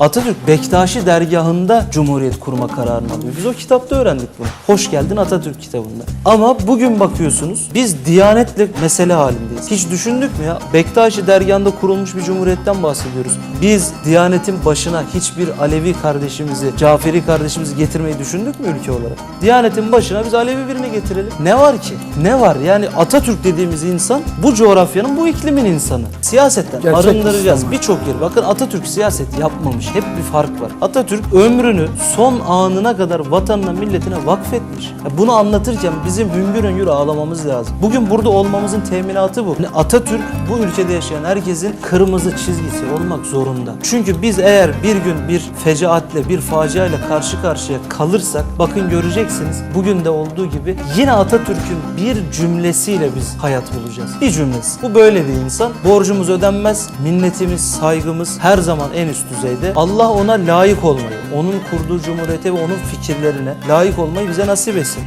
Atatürk Bektaşi dergahında Cumhuriyet kurma kararını alıyor. Biz o kitapta öğrendik bunu. Hoş geldin Atatürk kitabında. Ama bugün bakıyorsunuz biz Diyanetle mesele halindeyiz. Hiç düşündük mü ya? Bektaşi dergahında kurulmuş bir cumhuriyetten bahsediyoruz. Biz Diyanetin başına hiçbir Alevi kardeşimizi, Caferi kardeşimizi getirmeyi düşündük mü ülke olarak? Diyanetin başına biz Alevi birini getirelim. Ne var ki? Ne var? Yani Atatürk dediğimiz insan bu coğrafyanın, bu iklimin insanı. Siyasetten Gerçek arındıracağız. Birçok yer. Bakın Atatürk siyaset yapmamış. Hep bir fark var. Atatürk ömrünü son anına kadar vatanına, milletine vakfetmiş. Ya bunu anlatırken bizim hüngür hüngür ağlamamız lazım. Bugün burada olmamızın teminatı bu. Yani Atatürk bu ülkede yaşayan herkesin kırmızı çizgisi olmak zorunda. Çünkü biz eğer bir gün bir fecaatle, bir faciayla karşı karşıya kalırsak bakın göreceksiniz bugün de olduğu gibi yine Atatürk'ün bir cümlesiyle biz hayat bulacağız. Bir cümlesi. Bu böyle bir insan. Borcumuz ödenmez. Minnetimiz, saygımız her zaman en üst düzeyde. Allah ona layık olmayı, onun kurduğu cumhuriyete ve onun fikirlerine layık olmayı bize nasip etsin.